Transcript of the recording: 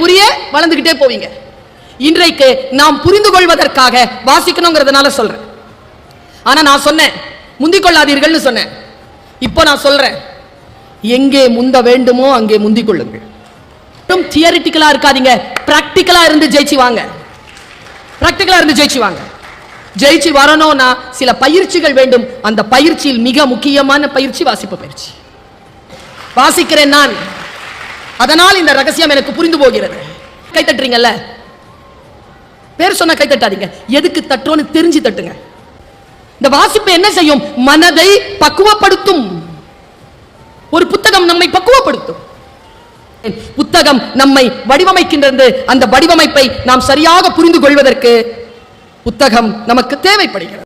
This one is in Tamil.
புரிய வளர்ந்துகிட்டே போவீங்க. இன்றைக்கு நாம் புரிந்து கொள்வதற்காக வாசிக்கணுங்கிறதுனால சொல்றேன். ஆனா நான் சொன்னேன் முந்திக் கொள்ளாதீர்கள்னு சொன்னேன். இப்போ நான் சொல்றேன் எங்கே முந்த வேண்டுமோ அங்கே முந்திக் கொள்ளுங்கள் மட்டும் தியரிட்டிக்கலா இருக்காதீங்க பிராக்டிக்கலா இருந்து ஜெயிச்சு வாங்க. பிராக்டிக்கலா இருந்து ஜெயிச்சு வாங்க. ஜெயிச்சு வரணும்னா சில பயிற்சிகள் வேண்டும். அந்த பயிற்சியில் மிக முக்கியமான பயிற்சி வாசிப்பு பயிற்சி. வாசிக்கிறேன் நான். அதனால் இந்த ரகசியம் எனக்கு புரிந்து போகிறது. கை தட்டுறீங்கல்ல? பேர் சொன்ன கை தட்டாதீங்க. எதுக்கு தட்டுறோன்னு தெரிஞ்சு தட்டுங்க. இந்த வாசிப்பு என்ன செய்யும்? மனதை பக்குவப்படுத்தும். ஒரு புத்தகம் நம்மை பக்குவப்படுத்தும். புத்தகம் நம்மை வடிவமைக்கின்றது. அந்த வடிவமைப்பை நாம் சரியாக புரிந்து கொள்வதற்கு புத்தகம் நமக்கு தேவைப்படுகிறது.